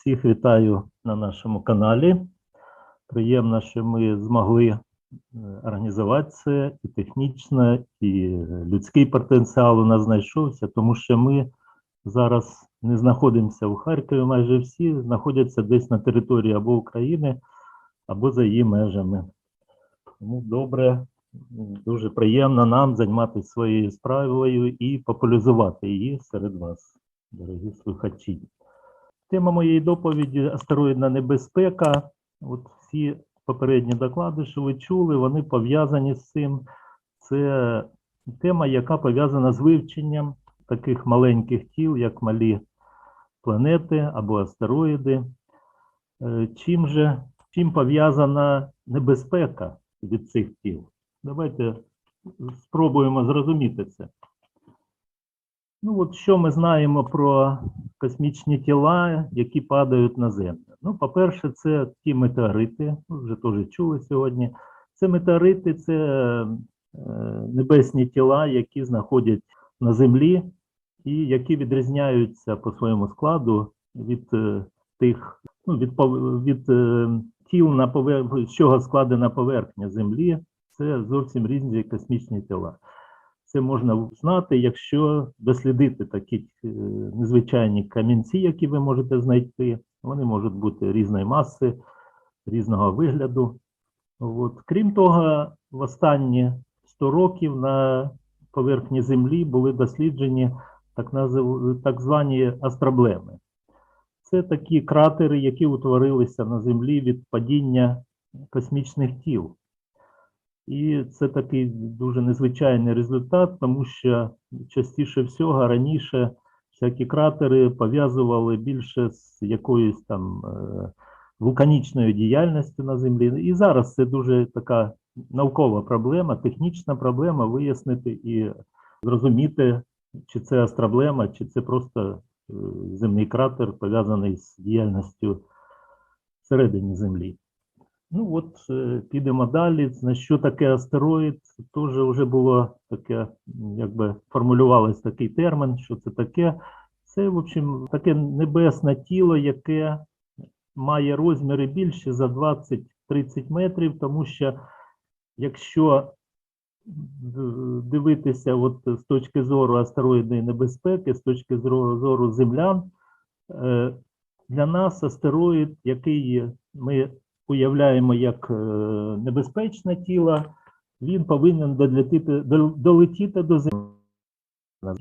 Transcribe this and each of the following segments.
Всіх вітаю на нашому каналі. Приємно, що ми змогли е, організувати це і технічно, і людський потенціал у нас знайшовся, тому що ми зараз не знаходимося у Харкові, майже всі знаходяться десь на території або України, або за її межами. Тому добре, дуже приємно нам займатися своєю справою і популяризувати її серед вас, дорогі слухачі. Тема моєї доповіді астероїдна небезпека. От всі попередні доклади, що ви чули, вони пов'язані з цим. Це тема, яка пов'язана з вивченням таких маленьких тіл, як малі планети або астероїди. Е, Чим же чим пов'язана небезпека від цих тіл? Давайте спробуємо зрозуміти це. Ну, от що ми знаємо про космічні тіла, які падають на Землю? Ну, по-перше, це ті метеорити, ну, вже теж чули сьогодні. Це метеорити, це е, небесні тіла, які знаходять на Землі і які відрізняються по своєму складу від е, тих, ну, від, від е, тіл, на повер... з чого складена поверхня Землі. Це зовсім різні космічні тіла. Це можна знати, якщо дослідити такі е, незвичайні камінці, які ви можете знайти. Вони можуть бути різної маси, різного вигляду. От. Крім того, в останні 100 років на поверхні Землі були досліджені так, назив... так звані астроблеми. Це такі кратери, які утворилися на Землі від падіння космічних тіл. І це такий дуже незвичайний результат, тому що частіше всього раніше всякі кратери пов'язували більше з якоюсь там е, вулканічною діяльністю на Землі. І зараз це дуже така наукова проблема, технічна проблема вияснити і зрозуміти, чи це астроблема, чи це просто е, земний кратер пов'язаний з діяльністю всередині Землі. Ну от е, підемо далі. Що таке астероїд? Теж вже було таке, якби формулювалось такий термін, що це таке. Це, в общем, таке небесне тіло, яке має розміри більше за 20-30 метрів, тому що якщо дивитися от з точки зору астероїдної небезпеки, з точки зору зору землян, е, для нас астероїд, який ми уявляємо як е, небезпечне тіло, він повинен долетіти, долетіти до землі.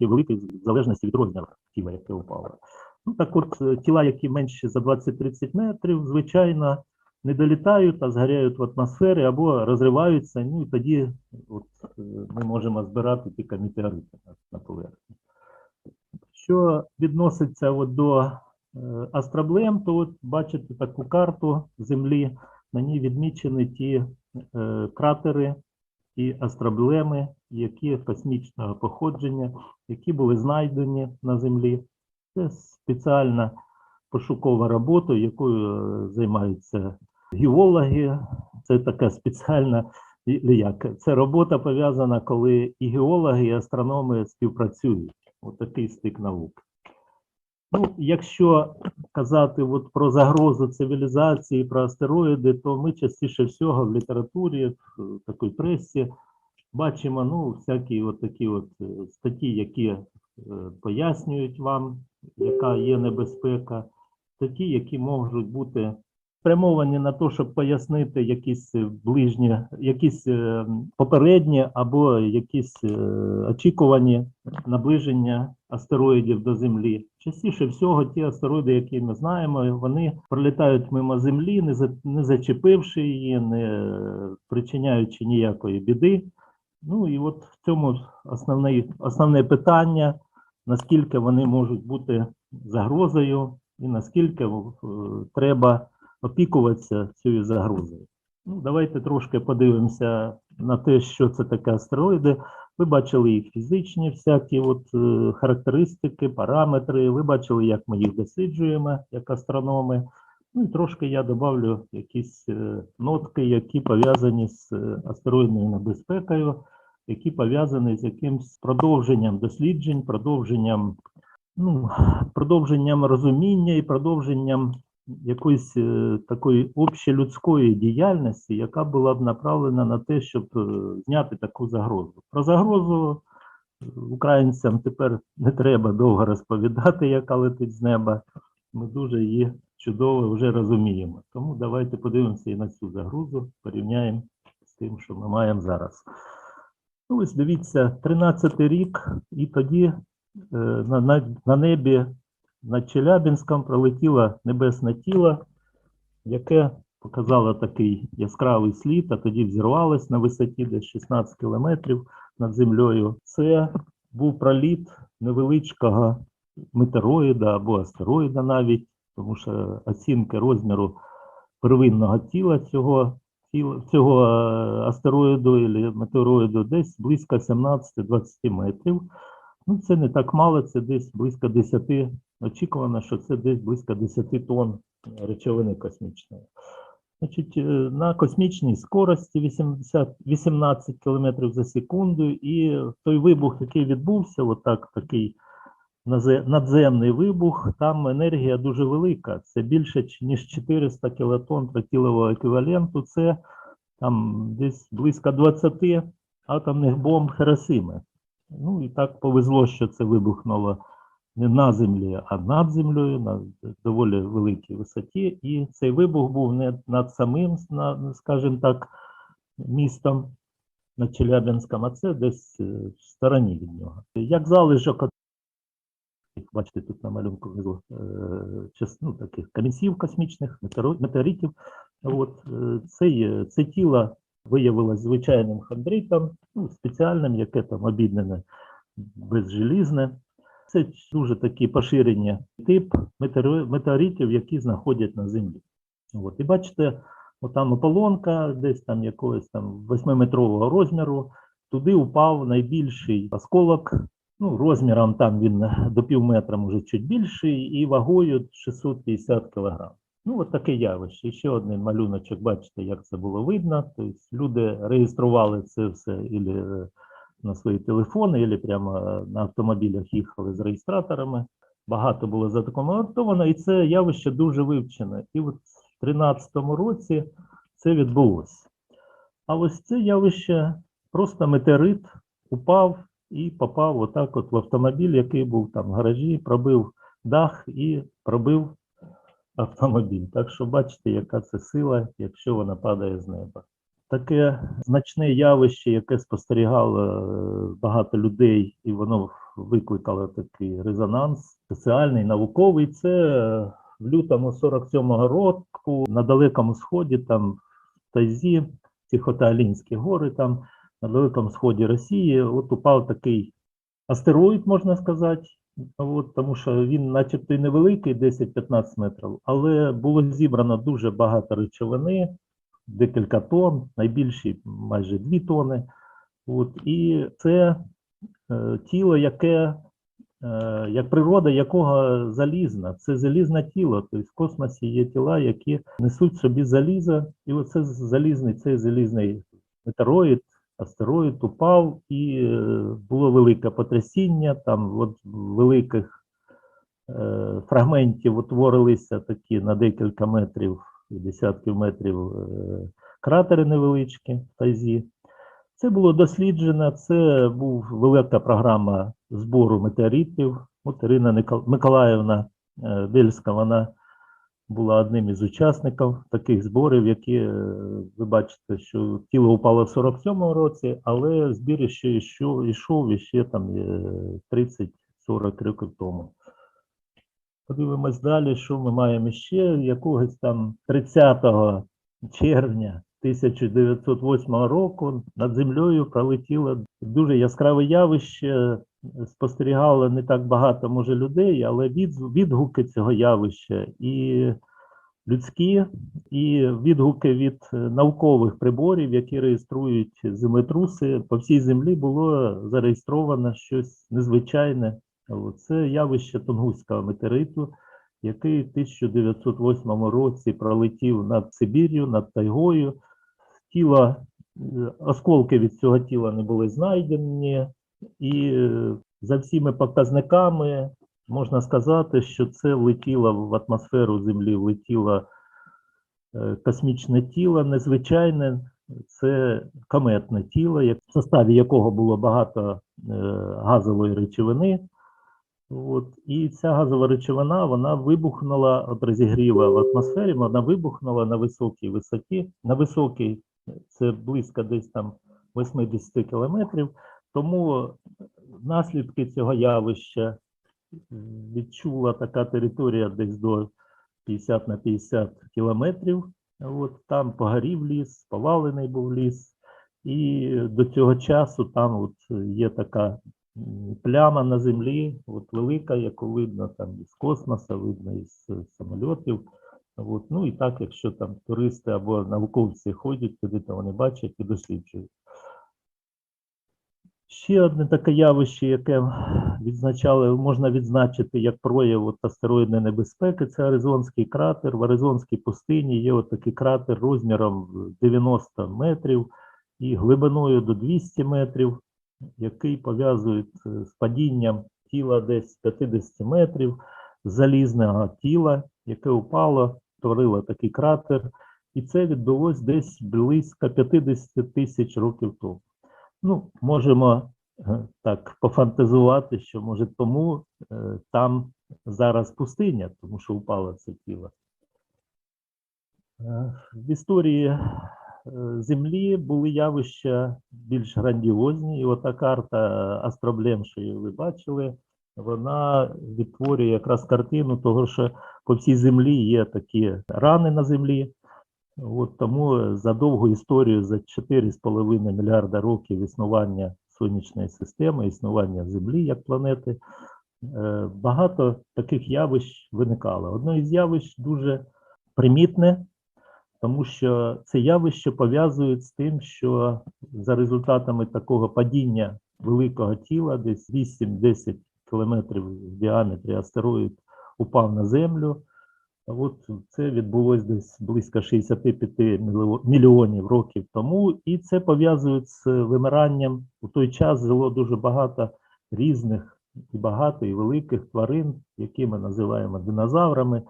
Великий в залежності від розміру тіла, яке упало. Ну так от е, тіла, які менші за 20-30 метрів, звичайно, не долітають, а згоряють в атмосфері або розриваються. Ну і тоді от, е, ми можемо збирати ті метеорити на, поверхні. Що відноситься от до астроблем, то от бачите таку карту Землі, на ній відмічені ті е, кратери і астроблеми, які космічного походження, які були знайдені на Землі. Це спеціальна пошукова робота, якою е, займаються геологи. Це така спеціальна як це робота пов'язана, коли і геологи, і астрономи співпрацюють. Отакий стик наук. Ну, якщо казати от про загрозу цивілізації, про астероїди, то ми частіше всього в літературі, в такій пресі бачимо ну, всякі от такі от е, статті, які е, пояснюють вам, яка є небезпека, статті, які можуть бути спрямовані на те, щоб пояснити якісь е, ближні, якісь попередні або якісь очікувані наближення астероїдів до Землі. Частіше всього, ті астероїди, які ми знаємо, вони пролітають мимо Землі, не за- не зачепивши її, не причиняючи ніякої біди. Ну і от в цьому основне, основне питання, наскільки вони можуть бути загрозою і наскільки е, треба опікуватися цією загрозою. Ну, давайте трошки подивимося на те, що це таке астероїди. Ви бачили їх фізичні всякі от, е, характеристики, параметри. Ви бачили, як ми їх досліджуємо, як астрономи. Ну і трошки я добавлю якісь е, нотки, які пов'язані з е, астероїдною небезпекою, які пов'язані з якимсь продовженням досліджень, продовженням, ну, продовженням розуміння і продовженням якоїсь е, такої общелюдської діяльності, яка була б направлена на те, щоб е, зняти таку загрозу. Про загрозу е, українцям тепер не треба довго розповідати, яка летить з неба. Ми дуже її чудово вже розуміємо. Тому давайте подивимося і на цю загрозу, порівняємо з тим, що ми маємо зараз. Ну, ось дивіться, 13-й рік, і тоді на, на, на небі над Челябінськом пролетіло небесне тіло, яке показало такий яскравий слід, а тоді взірвалось на висоті десь 16 кілометрів над землею. Це був проліт невеличкого метероїда або астероїда навіть, тому що оцінки розміру первинного тіла цього, цього е, астероїду або метеороїду десь близько 17-20 метрів. Ну, це не так мало, це десь близько 10, очікувано, що це десь близько 10 тонн речовини космічної. Значить, е, на космічній скорості 80, 18 км за секунду, і той вибух, який відбувся, отак такий надземний вибух, там енергія дуже велика. Це більше ніж 400 кілотонн тротилового еквіваленту. Це там десь близько 20 атомних бомб Хіросіми. Ну і так повезло, що це вибухнуло не на землі, а над землею на доволі великій висоті. І цей вибух був не над самим, скажімо так, містом над Челябинськом, а це десь е, в стороні від нього. Як залишок, бачите, тут на малюнку е, ну, таких камінців космічних, метеоритів. От, е, це, це тіло виявилось звичайним хондритом, ну, спеціальним, яке там обіднене безжелізне. Це дуже такий поширені тип метеоритів, які знаходять на землі. От. І бачите, отам ополонка, десь там якогось там 8-метрового розміру, туди упав найбільший осколок. Ну, розміром там він до пів метра, може чуть більший, і вагою 650 кг. Ну, от таке явище. І ще один малюночок, бачите, як це було видно. Тобто люди реєстрували це все ілі е, на свої телефони, або прямо е, на автомобілях їхали з реєстраторами. Багато було задокументовано, і це явище дуже вивчене. І от в 2013 році це відбулося. А ось це явище просто метеорит упав і попав отак от в автомобіль, який був там в гаражі, пробив дах і пробив автомобіль. Так що бачите, яка це сила, якщо вона падає з неба. Таке значне явище, яке спостерігало е, багато людей, і воно викликало такий резонанс соціальний, науковий. Це е, в лютому 47-го року на далекому сході, там в Тайзі, Тихотаалінські гори, там на далекому сході Росії, от упав такий астероїд, можна сказати. От, тому що він, начебто, і невеликий, 10-15 метрів, але було зібрано дуже багато речовини, декілька тонн, найбільші майже 2 тонни. От, і це е, тіло, яке, е, як природа якого залізна, це залізне тіло. Тобто в космосі є тіла, які несуть собі залізо, і оце залізний, цей залізний метеороїд, астероїд упав, і е, було велике потрясіння, там от великих е, фрагментів утворилися такі на декілька метрів, десятків метрів е, кратери невеличкі в Тайзі. Це було досліджено, це була велика програма збору метеоритів. От Ірина Миколаївна е, Бельська, вона була одним із учасників таких зборів, які е, ви бачите, що тіло упало в 47-му році, але збір ще йшов, іще там е, 30-40 років тому. Подивимось далі, що ми маємо ще. Якогось там 30 червня 1908 року над землею пролетіло дуже яскраве явище. Спостерігало не так багато може людей, але від, відгуки цього явища і людські, і відгуки від наукових приборів, які реєструють землетруси, по всій землі було зареєстровано щось незвичайне. Це явище Тунгуського метеориту, який в 1908 році пролетів над Сибір'ю, над Тайгою. Тіло, е, осколки від цього тіла не були знайдені, і е, за всіми показниками можна сказати, що це влетіло в атмосферу Землі, влетіло е, космічне тіло, незвичайне, це кометне тіло, в составі якого було багато газової речовини. От, і ця газова речовина вона вибухнула від розігріва в атмосфері, вона вибухнула на високій висоті. На високій це близько десь там 80 кілометрів. Тому наслідки цього явища відчула така територія десь до 50 на 50 кілометрів. От, там погорів ліс, повалений був ліс. І до цього часу там от є така пляма на землі, от велика, яку видно там із космосу, видно із е, самольотів. От, ну і так, якщо там туристи або науковці ходять туди, то вони бачать і досліджують. Ще одне таке явище, яке відзначали, можна відзначити як прояв от астероїдної небезпеки, це Аризонський кратер. В Аризонській пустині є от такий кратер розміром 90 метрів і глибиною до 200 метрів, який пов'язують е, з падінням тіла десь 50 метрів, залізного тіла, яке упало, творило такий кратер. І це відбулось десь близько 50 тисяч років тому. Ну, можемо е, так пофантазувати, що може тому е, там зараз пустиня, тому що упало це тіло. В історії Землі були явища більш грандіозні, і ота карта Астроблем, що її ви бачили, вона відтворює якраз картину того, що по всій землі є такі рани на землі. От тому за довгу історію, за 4,5 мільярда років існування сонячної системи, існування Землі як планети, е, багато таких явищ виникало. Одне із явищ дуже примітне, тому що це явище пов'язують з тим, що за результатами такого падіння великого тіла, десь 8-10 кілометрів в діаметрі астероїд упав на Землю. От це відбулось десь близько 65 мільйонів років тому, і це пов'язують з вимиранням. У той час жило дуже багато різних і багато і великих тварин, які ми називаємо динозаврами.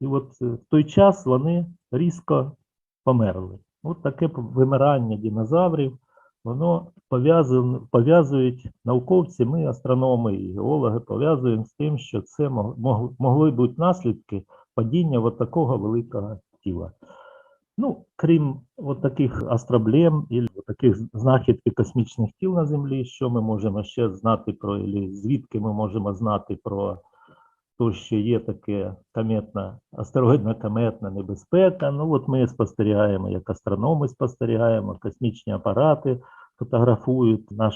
І от е, в той час вони різко померли. От таке вимирання динозаврів, воно пов'язують науковці, ми, астрономи і геологи, пов'язуємо з тим, що це мог- мог- могли бути наслідки падіння от такого великого тіла. Ну, крім от таких астроблем і таких знахідки космічних тіл на Землі, що ми можемо ще знати про, звідки ми можемо знати про те, що є таке кометна, астероїдна кометна небезпека. Ну, от ми спостерігаємо, як астрономи спостерігаємо, космічні апарати фотографують наш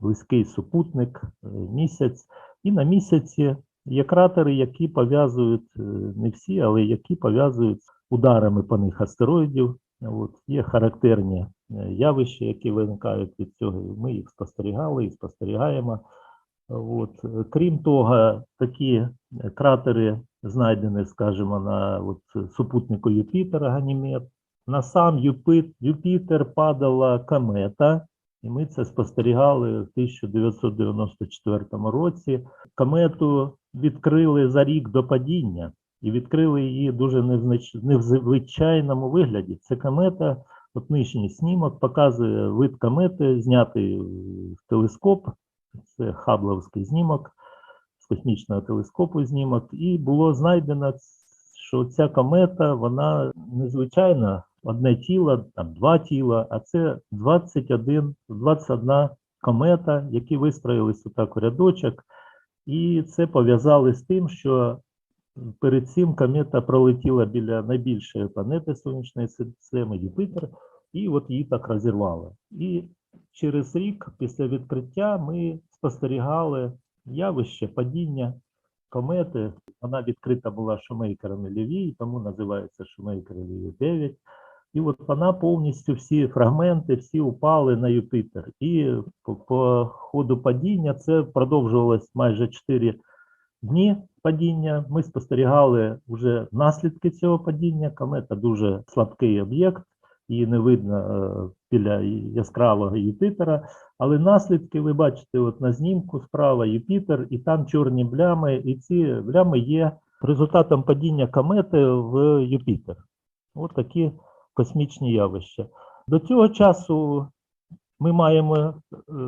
близький супутник е, місяць. І на місяці є кратери, які пов'язують е, не всі, але які пов'язують ударами по них астероїдів. От, є характерні е, явища, які виникають від цього. Ми їх спостерігали і спостерігаємо. От. Крім того, такі е, кратери знайдені, скажімо, на от, супутнику Юпітера Ганімед. На сам Юпітер падала комета, і ми це спостерігали в 1994 році. Комету відкрили за рік до падіння і відкрили її дуже незвичайному вигляді. Це комета, от нижній снімок показує вид комети, знятий в телескоп. Це Хабловський знімок з космічного телескопу знімок. І було знайдено, що ця комета, вона незвичайна, одне тіло, там два тіла, а це 21, 21 комета, які вистроїлись отак у рядочок. І це пов'язали з тим, що перед цим комета пролетіла біля найбільшої планети Сонячної системи Юпітер, і от її так розірвало. І через рік після відкриття ми спостерігали явище падіння комети. Вона відкрита була шумейкерами Ліві, тому називається Шумейкер Ліві 9. І от вона повністю всі фрагменти, всі упали на Юпітер. І по, по ходу падіння це продовжувалось майже 4 дні падіння. Ми спостерігали вже наслідки цього падіння. Комета дуже слабкий об'єкт, її не видно е, біля яскравого Юпітера. Але наслідки ви бачите от на знімку справа Юпітер, і там чорні блями, і ці блями є результатом падіння комети в Юпітер. От такі космічні явища. До цього часу ми маємо е,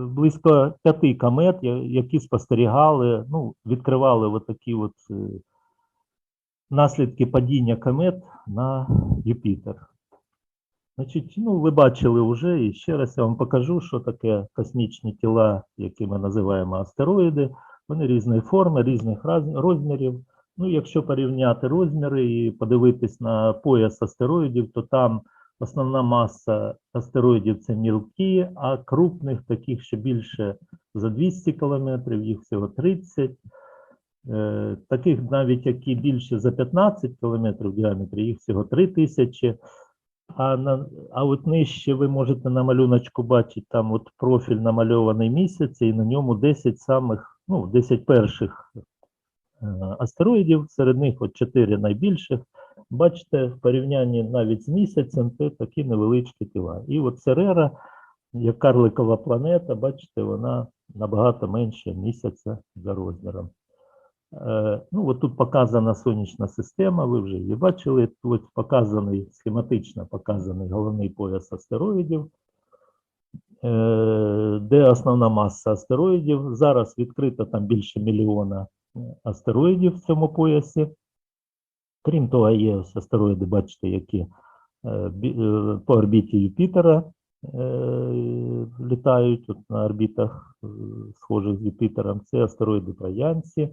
близько п'яти комет, які спостерігали, ну, відкривали от такі от е, наслідки падіння комет на Юпітер. Значить, ну, ви бачили вже, і ще раз я вам покажу, що таке космічні тіла, які ми називаємо астероїди. Вони різної форми, різних розмірів. Ну, якщо порівняти розміри і подивитись на пояс астероїдів, то там основна маса астероїдів це мілкі, а крупних, таких що більше за 200 кілометрів, їх всього 30. Е, Таких навіть, які більше за 15 кілометрів в діаметрі, їх всього 3 тисячі. А, на, а от нижче ви можете на малюночку бачити, там от профіль намальований місяць, і на ньому 10 самих, ну, 10 перших е, астероїдів, серед них от 4 найбільших. Бачите, в порівнянні навіть з місяцем, це такі невеличкі тіла. І от Церера, як карликова планета, бачите, вона набагато менше місяця за розміром. Е, Ну, от тут показана сонячна система, ви вже її бачили. Тут показаний схематично показаний головний пояс астероїдів, е, де основна маса астероїдів. Зараз відкрито там більше мільйона е, астероїдів в цьому поясі. Крім того, є ось астероїди, бачите, які по орбіті Юпітера літають от на орбітах, схожих з Юпітером. Це астероїди Троянці.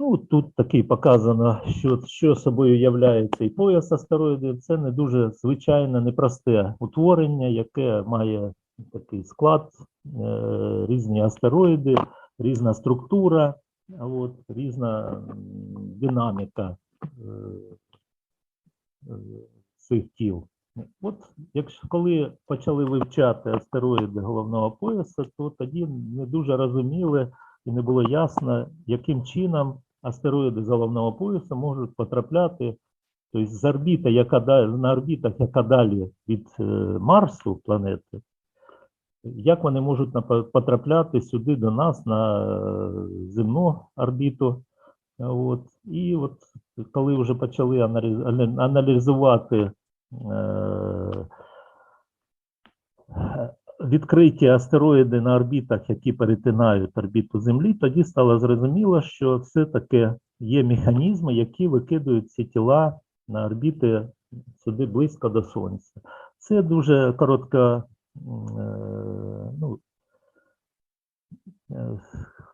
Ну, тут такий показано, що, що собою являє цей пояс астероїдів. Це не дуже звичайне, непросте утворення, яке має такий склад, е, різні астероїди, різна структура, от, різна динаміка е, е, цих тіл. От якщо коли почали вивчати астероїди головного пояса, то тоді не дуже розуміли і не було ясно, яким чином астероїди головного пояса можуть потрапляти, тобто з орбіти, яка на орбітах, яка далі від е, Марсу планети, як вони можуть потрапляти сюди до нас на е, земну орбіту. От. І от коли вже почали аналізувати е, відкриті астероїди на орбітах, які перетинають орбіту Землі, тоді стало зрозуміло, що все-таки є механізми, які викидують ці тіла на орбіти сюди близько до Сонця. Це дуже коротка, е, ну, е,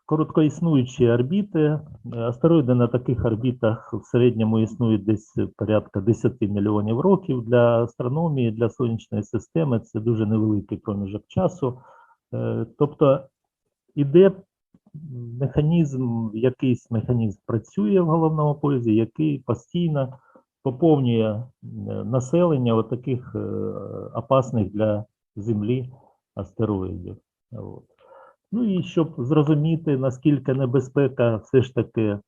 короткоіснуючі орбіти. Астероїди на таких орбітах в середньому існують десь порядка 10 мільйонів років. Для астрономії, для сонячної системи це дуже невеликий проміжок часу. Е, Тобто іде механізм, якийсь механізм працює в головному поясі, який постійно поповнює е, населення от таких е, опасних для Землі астероїдів. От. Ну і щоб зрозуміти, наскільки небезпека все ж таки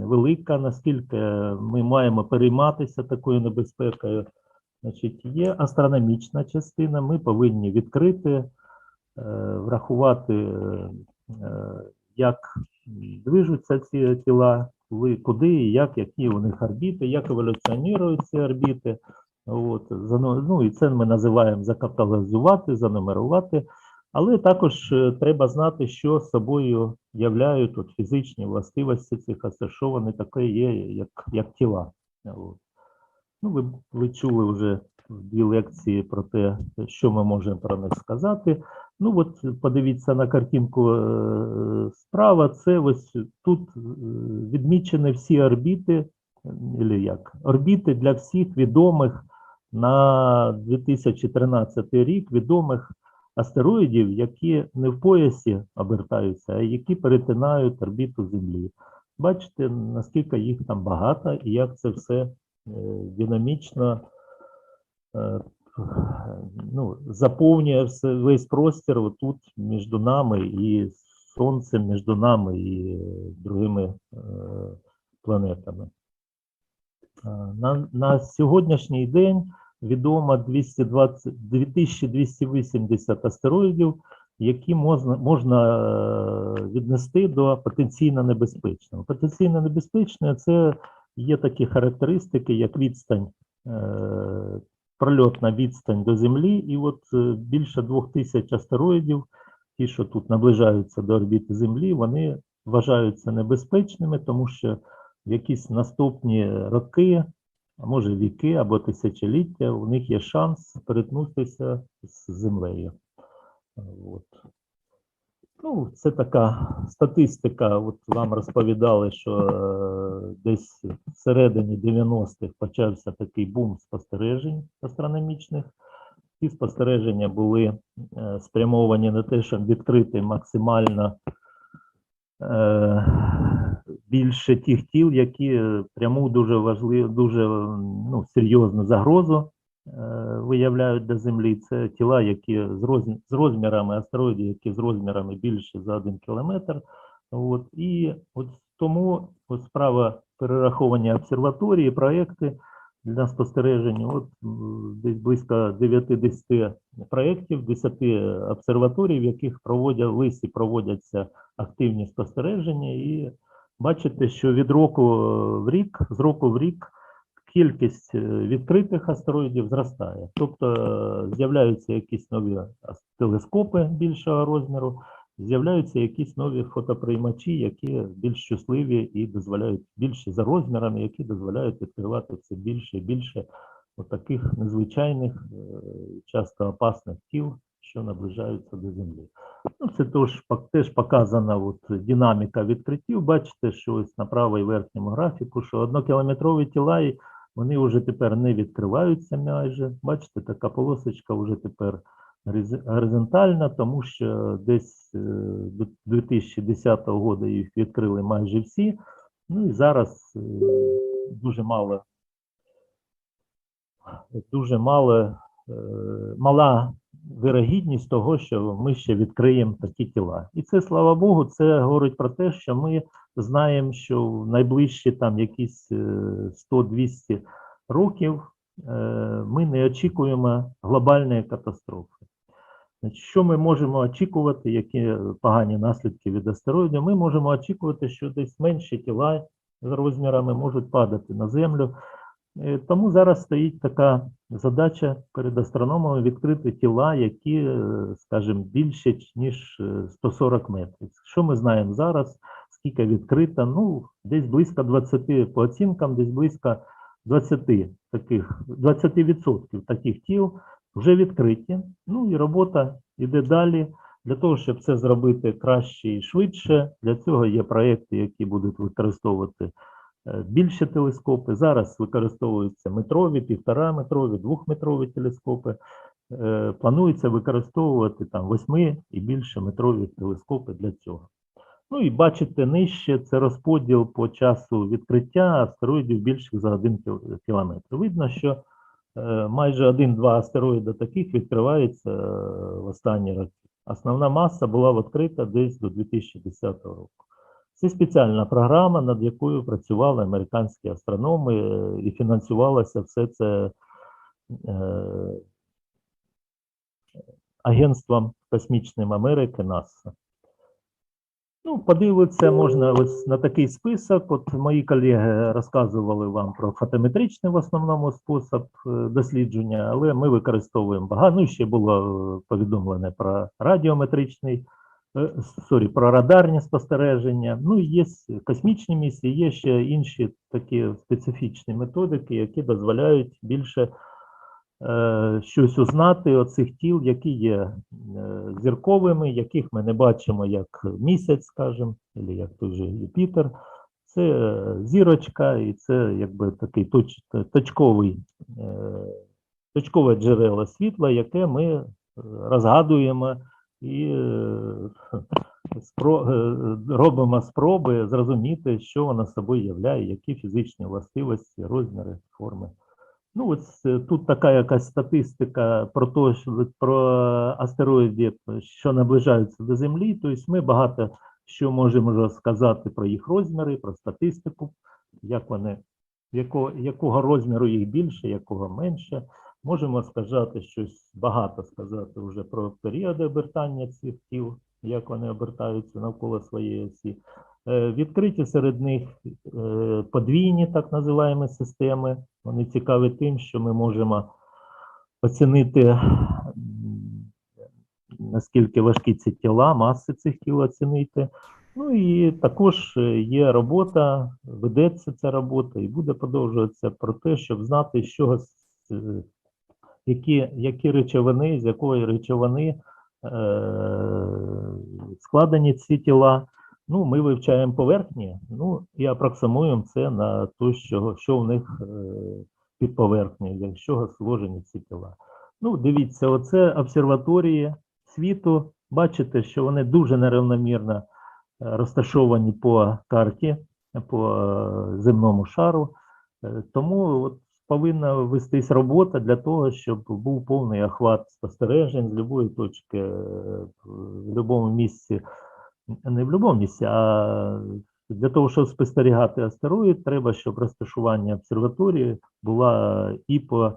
велика, наскільки ми маємо перейматися такою небезпекою, значить, є астрономічна частина, ми повинні відкрити, е, врахувати, е, як движуться ці тіла, куди і як, які у них орбіти, як еволюціонують ці орбіти. От, ну, і це ми називаємо закаталізувати, занумерувати. Але також е, треба знати, що собою являють от, фізичні властивості цих що вони таке є, як, як тіла. Ну, ви, ви чули вже дві лекції про те, що ми можемо про них сказати. Ну, от подивіться на картинку е, справа. Це ось тут е, відмічені всі орбіти, як, орбіти для всіх відомих на 2013 рік відомих астероїдів, які не в поясі обертаються, а які перетинають орбіту Землі. Бачите, наскільки їх там багато і як це все е, динамічно е, ну, заповнює весь простір отут між нами і Сонцем, між нами і е, другими планетами. На, на сьогоднішній день відомо 220, 2280 астероїдів, які можна, можна е, віднести до потенційно небезпечного. Потенційно небезпечне це є такі характеристики, як відстань, е, прольотна відстань до Землі, і от е, більше 2000 астероїдів, ті, що тут наближаються до орбіти Землі, вони вважаються небезпечними, тому що в якісь наступні роки, а може віки або тисячоліття, у них є шанс перетнутися з Землею. От. Ну, це така статистика. От вам розповідали, що е, десь всередині 90-х почався такий бум спостережень астрономічних. Ці спостереження були е, спрямовані на те, щоб відкрити максимально е, більше тих тіл, які е, пряму дуже важливу, дуже ну, серйозну загрозу е, виявляють для Землі. Це тіла, які з, роз- з розмірами астероїдів, які з розмірами більше за один кілометр. От, і от тому от справа перераховування обсерваторії, проекти для спостереження. От десь близько 90 проєктів, 10 обсерваторій, в яких проводять лисі проводяться активні спостереження, і бачите, що від року в рік, з року в рік кількість е, відкритих астероїдів зростає. Тобто е, з'являються якісь нові телескопи більшого розміру, з'являються якісь нові фотоприймачі, які більш щасливі і дозволяють більше за розмірами, які дозволяють відкривати все більше і більше таких незвичайних, е, часто опасних тіл, що наближаються до Землі. Ну, це пок- теж показана от динаміка відкриттів. Бачите, що ось на правій верхньому графіку, що однокілометрові тіла, вони вже тепер не відкриваються майже. Бачите, така полосочка вже тепер горизонтальна, тому що десь е, до 2010 року їх відкрили майже всі. Ну і зараз е, дуже мало, дуже мало, е, мала вирогідність того, що ми ще відкриємо такі тіла. І це, слава Богу, це говорить про те, що ми знаємо, що в найближчі там якісь е, 100-200 років е, ми не очікуємо глобальної катастрофи. Що ми можемо очікувати, які погані наслідки від астероїдів? Ми можемо очікувати, що десь менші тіла з розмірами можуть падати на землю. Е, Тому зараз стоїть така задача перед астрономами відкрити тіла, які, е, скажімо, більше ніж е, 140 метрів. Що ми знаємо зараз? Скільки відкрито? Ну, десь близько 20, по оцінкам, десь близько 20 таких, 20% таких тіл вже відкриті. Ну і робота йде далі. Для того, щоб це зробити краще і швидше, для цього є проекти, які будуть використовувати е, більше телескопи. Зараз використовуються метрові, півтораметрові, двохметрові телескопи. Е, Планується використовувати там восьми і більше метрові телескопи для цього. Ну і бачите нижче це розподіл по часу відкриття астероїдів більших за один кілометр. Видно, що е, майже один-два астероїда таких відкривається в останні роки. Основна маса була відкрита десь до 2010 року. Це спеціальна програма, над якою працювали американські астрономи, е, і фінансувалося все це е, Агентством космічним Америки НАСА. Ну, подивитися можна ось на такий список. От мої колеги розказували вам про фотометричний в основному спосіб е, дослідження, але ми використовуємо багато. Ну, ще було повідомлене про радіометричний, сорі, про радарні спостереження. Ну, є космічні місії, є ще інші такі специфічні методики, які дозволяють більше е, щось узнати оцих тіл, які є е, зірковими, яких ми не бачимо як місяць, скажімо, або як той же Юпітер. Це е, зірочка, і це якби такий точ, точковий, е, точкове джерело світла, яке ми розгадуємо і е, спро, е, робимо спроби зрозуміти, що вона собою являє, які фізичні властивості, розміри, форми. Ну, ось е, тут така якась статистика про те, що про астероїди, що наближаються до Землі. Тобто ми багато що можемо розказати про їх розміри, про статистику, як вони, якого, якого розміру їх більше, якого менше. Можемо сказати щось багато сказати вже про періоди обертання цих тіл, як вони обертаються навколо своєї осі. Е, Відкриті серед них е, подвійні так називаємо системи. Вони цікаві тим, що ми можемо оцінити, наскільки важкі ці тіла, маси цих тіл оцінити. Ну і також е, є робота, ведеться ця робота і буде продовжуватися про те, щоб знати, з чого які, які речовини, з якої речовини е, складені ці тіла. Ну, ми вивчаємо поверхні, ну і апроксимуємо це на те, що, що в них е, під поверхнею, чого сложені ці тіла. Ну, дивіться, оце обсерваторії світу. Бачите, що вони дуже нерівномірно е, розташовані по карті, по е, земному шару. Е, Тому от повинна вестись робота для того, щоб був повний охват спостережень з будь-якої точки, е, в будь-якому місці, не в будь-якому місці, а для того, щоб спостерігати астероїд, треба, щоб розташування обсерваторії була і по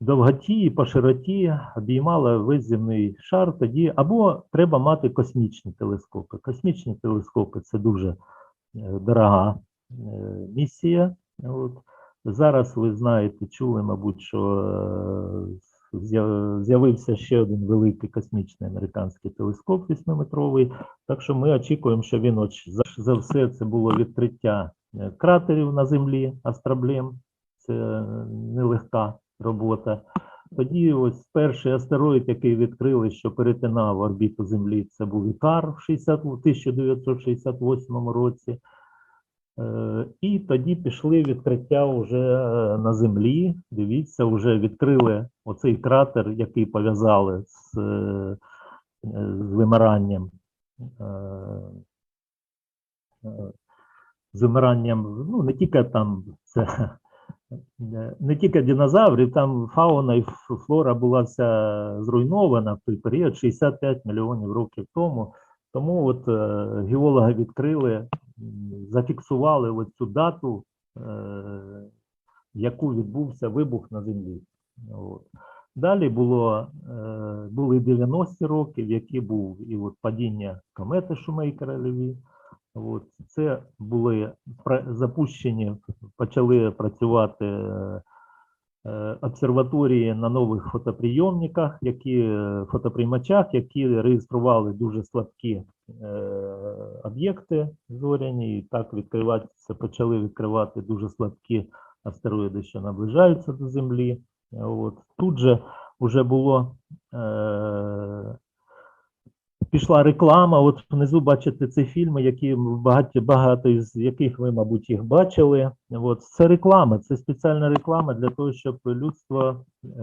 довготі, і по широті обіймала весь земний шар. Тоді або треба мати космічні телескопи. Космічні телескопи це дуже е, дорога е, місія. От. Зараз ви знаєте, чули, мабуть, що е, з'явився ще один великий космічний американський телескоп 8-метровий. Так що ми очікуємо, що він от за, все це було відкриття е, кратерів на землі, астроблем. Це е, нелегка робота. Тоді ось перший астероїд, який відкрили, що перетинав орбіту Землі, це був Ікар в 60 в 1968 році. Е, І тоді пішли відкриття вже е, на землі. Дивіться, вже відкрили оцей кратер, який пов'язали з, е, з вимиранням. З вимиранням, ну не тільки там це не- тільки динозаврів, там фауна і флора була вся зруйнована в той період 65 мільйонів років тому. Тому от геологи відкрили, зафіксували ось цю дату, е, в яку відбувся вибух на землі. От. Далі було, е, були 90-ті роки, в які був і от падіння комети Шумейкера Леві. Це були запущені, почали працювати е, е, обсерваторії на нових фотоприйомниках, які е, фотоприймачах, які реєстрували дуже слабкі е, об'єкти зоряні, і так відкриватися, почали відкривати дуже слабкі астероїди, що наближаються до Землі. От. Тут же вже було е, пішла реклама. От внизу бачите ці фільми, які багато, багато з яких ви, мабуть, їх бачили. От це реклама, це спеціальна реклама для того, щоб людство е,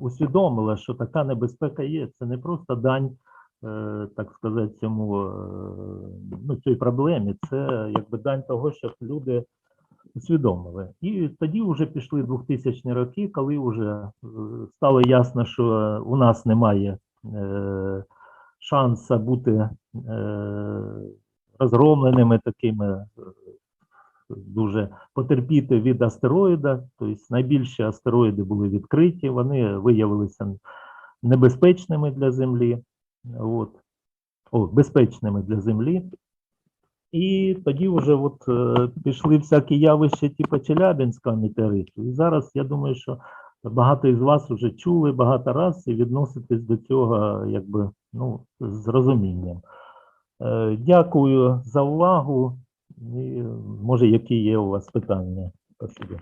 усвідомило, що така небезпека є. Це не просто дань, е, так сказати, цьому е, ну, цій проблемі. Це якби дань того, щоб люди усвідомили. І тоді вже пішли 2000 роки, коли вже е, стало ясно, що у нас немає шанса бути е, розгромленими такими, е, дуже потерпіти від астероїда. Тобто найбільші астероїди були відкриті, вони виявилися небезпечними для Землі. От. О, безпечними для Землі. І тоді вже от, е, пішли всякі явища, типу Челябинського метеориту. І зараз я думаю, що багато із вас вже чули багато раз і відноситесь до цього якби ну, з розумінням. Е, Дякую за увагу. Може, які є у вас питання? Спасибо.